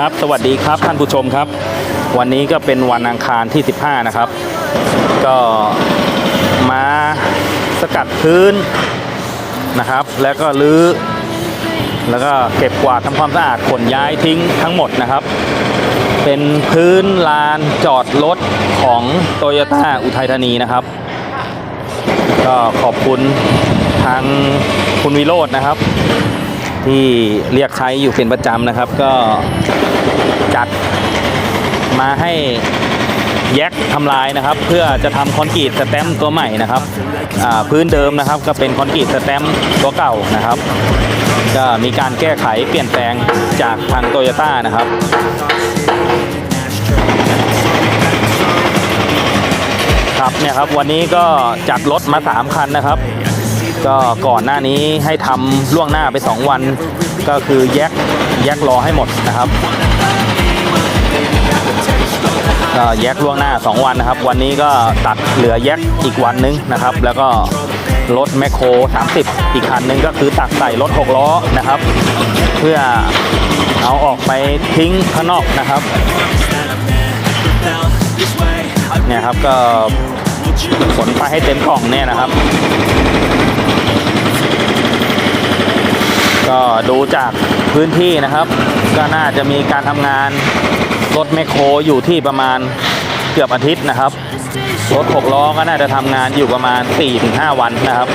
ครับ สวัสดีครับท่านผู้ชมครับ วันนี้ก็เป็นวันอังคารที่ 15 นะครับ ก็มาสกัดพื้นนะครับ แล้วก็รื้อ แล้วก็เก็บกวาดทำความสะอาดขนย้ายทิ้งทั้งหมดนะครับ เป็นพื้นลานจอดรถของโตโยต้าอุทัยธานีนะครับ ก็ขอบคุณทางคุณวิโรจน์นะครับที่เรียกใช้อยู่เป็นประจำนะครับ ก็ จัดมาให้แยกทำลายนะครับ เพื่อจะทำคอนกรีตสแตมตัวใหม่นะครับพื้นเดิมนะครับก็เป็นคอนกรีตสแตมตัวเก่านะครับก็มีการแก้ไขเปลี่ยนแปลงจากทางโตโยต้านะครับครับเนี่ยครับวันนี้ก็จัดรถมา 3 คันนะครับ ก็ก่อนหน้านี้ให้ทำล่วงหน้าไป 2 วัน ก็คือแยกแยกรอให้หมดนะครับก็แยกล่วงหน้า 2 วันนะครับ วันนี้ก็ตัดเหลือแยกอีกวันนึงนะครับ แล้วก็รถแมคโคร 30 อีกคันนึงก็คือตักใส่รถ 6 ล้อนะครับ เพื่อเอาออกไปทิ้งข้างนอกนะครับเนี่ยครับก็ขนไปให้เต็มกล่องเนี่ยนะครับ ก็ดูจากพื้นที่นะครับ ก็น่าจะมีการทำงานรถแมคโครอยู่ที่ประมาณเกือบอาทิตย์นะครับ รถหกล้อก็น่าจะทำงานอยู่ประมาณ 4-5 วันนะครับ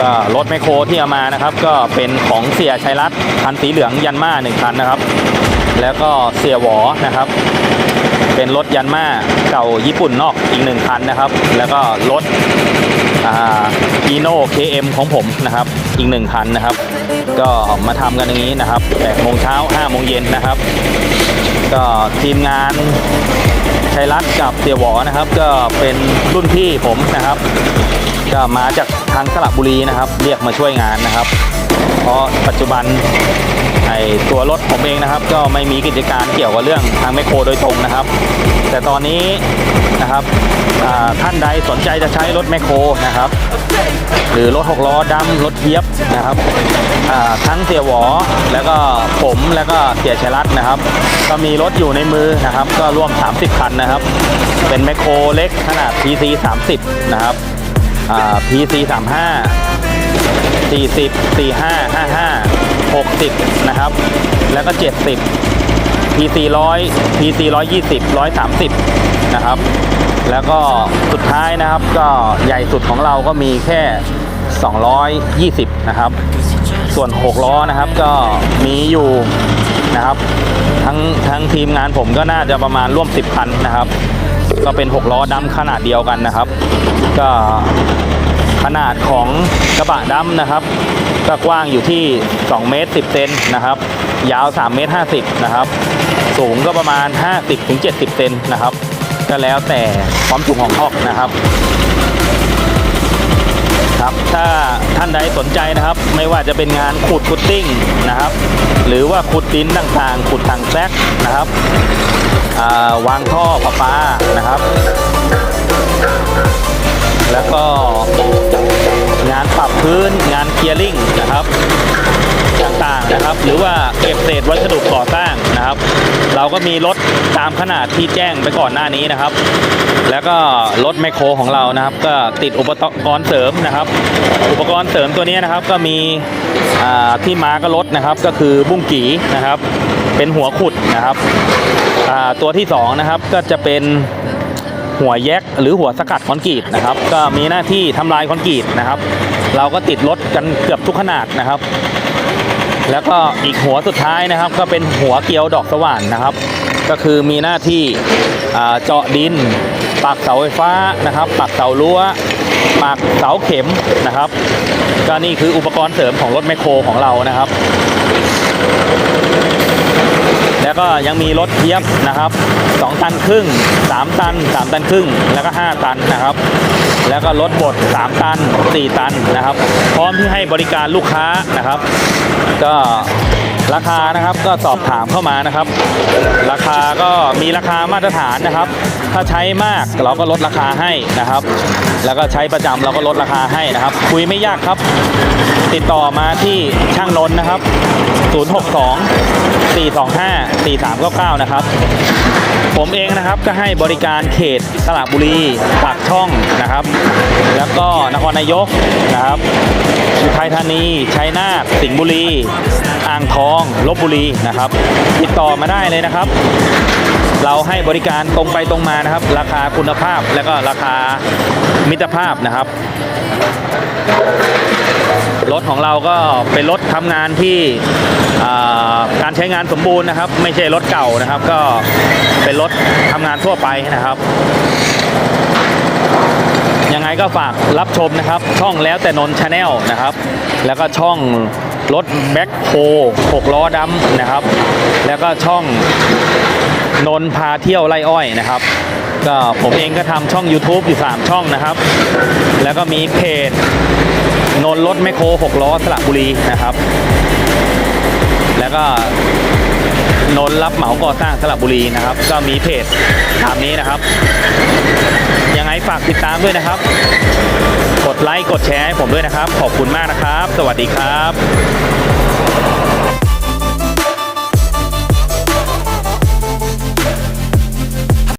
ก็รถแมคโครที่เอามานะครับ ก็เป็นของเสียชัยรัตน์คันสีเหลืองยันมาหนึ่งคันนะครับ แล้วก็เสียหวอนะครับ เป็นรถยันมาเก่าญี่ปุ่นนอกอีกหนึ่งคันนะครับ แล้วก็รถอีโน่ KM ของผมนะครับอีกหนึ่งคันนะครับ ก็มาทำกันอย่างนี้นะครับ8โมงเช้า5โมงเย็นนะครับ ก็ทีมงานชัยรัตน์กับเสียหวอนะครับ ก็เป็นรุ่นพี่ผมนะครับ ก็มาจากทางสระบุรีนะครับ เรียกมาช่วยงานนะครับ เพราะปัจจุบันไอตัวรถผมเองนะครับ ก็ไม่มีกิจการเกี่ยวกับเรื่องทางแมคโครโดยตรงนะครับ แต่ตอนนี้นะครับท่านใดสนใจจะใช้รถแมคโครนะครับ หรือรถหกล้อดำรถเทียบนะครับทั้งเสียหวอแล้วก็ผมแล้วก็เสียชยรัตน์นะครับ ก็มีรถอยู่ในมือนะครับ ก็รวม 30 คันนะครับ เป็นแมคโครเล็กขนาด PC 30 นะครับอ่า PC 35 40 45 55 60 นะครับ แล้วก็ 70 PC 100 PC 120 130 นะครับ แล้วก็สุดท้ายนะครับก็ใหญ่สุดของเราก็มีแค่ 220 นะครับ ส่วน 6 ล้อนะครับก็มีอยู่นะครับทั้งทั้งทีมงานผมก็น่าจะประมาณร่วม 10 คันนะครับ ก็เป็น 6 ล้อดำขนาดเดียวกันนะครับ ก็ นาดของกระบะดำนะครับก็กว้างอยู่ที่ 2 เมตร 10 เซนนะครับ ยาว 3 เมตร 50 นะครับ สูงก็ประมาณ 50ถึง70 เซนนะครับ ก็แล้วแต่ความสูงของท่อกนะครับครับถ้าท่านใดสนใจนะครับ ไม่ว่าจะเป็นงานขุดฟุตติ้งนะครับ หรือว่าขุดดินต่างๆขุดถังแซกนะครับาวางท่อประปานะครับ แล้วก็งานปรับพื้นงานเคลียร์ลิงนะครับต่างๆนะครับ หรือว่าเก็บเศษวัสดุก่อสร้างนะครับ เราก็มีรถตามขนาดที่แจ้งไปก่อนหน้านี้นะครับ แล้วก็รถแมคโครของเรานะครับ ก็ติดอุปกรณ์เสริมนะครับ อุปกรณ์เสริมตัวนี้นะครับก็มีที่มาก็รถนะครับ ก็คือบุ้งกีนะครับ เป็นหัวขุดนะครับตัวที่สองนะครับก็จะเป็น หัวแยกหรือหัวสกัดคอนกรีตนะครับ ก็มีหน้าที่ทำลายคอนกรีตนะครับ เราก็ติดรถกันเกือบทุกขนาดนะครับ แล้วก็อีกหัวสุดท้ายนะครับ ก็เป็นหัวเกลียวดอกสว่านนะครับ ก็คือมีหน้าที่เจาะดินปักเสาไฟฟ้านะครับปักเสารั้วปักเสาเข็มนะครับ ก็นี่คืออุปกรณ์เสริมของรถแมคโครของเรานะครับ แล้วก็ยังมีรถเทียบนะครับ2ตันครึ่ง 3 ตัน 3 ตันครึ่ง แล้วก็ 5 ตันนะครับ แล้วก็รถบด 3 ตัน 4 ตันนะครับ พร้อมที่ให้บริการลูกค้านะครับ ก็ ราคานะครับก็สอบถามเข้ามานะครับ ราคาก็มีราคามาตรฐานนะครับ ถ้าใช้มากเราก็ลดราคาให้นะครับ แล้วก็ใช้ประจำเราก็ลดราคาให้นะครับ คุยไม่ยากครับ ติดต่อมาที่ช่างนนนะครับ 062 425 4399 นะครับผมเองนะครับก็ให้บริการเขตสระบุรีปากช่องนะครับ แล้วก็นครนายกนะครับ อุทัยธานีชัยนาทสิงห์บุรี อ่างทองลบบุรีนะครับ ติดต่อมาได้เลยนะครับ เราให้บริการตรงไปตรงมานะครับ ราคาคุณภาพและก็ราคามิตรภาพนะครับรถของเราก็เป็นรถทำงานที่การใช้งานสมบูรณ์นะครับ ไม่ใช่รถเก่านะครับ ก็เป็นรถทำงานทั่วไปนะครับ ยังไงก็ฝากรับชมนะครับ ช่องแล้วแต่นนชาแนลนะครับ แล้วก็ช่องรถแบ็คโฮ6ล้อดำนะครับ แล้วก็ช่องนนพาเที่ยวไล่อ้อยนะครับ ก็ผมเองก็ทำช่อง YouTube อยู่ 3 ช่องนะครับ แล้วก็มีเพจนนรถแมคโคร6ล้อสระบุรีนะครับ แล้วก็นนรับเหมาก่อสร้างสระบุรีนะครับ ก็มีเพจตามนี้นะครับ ฝากติดตามด้วยนะครับ กดไลค์กดแชร์ให้ผมด้วยนะครับ ขอบคุณมากนะครับ สวัสดีครับ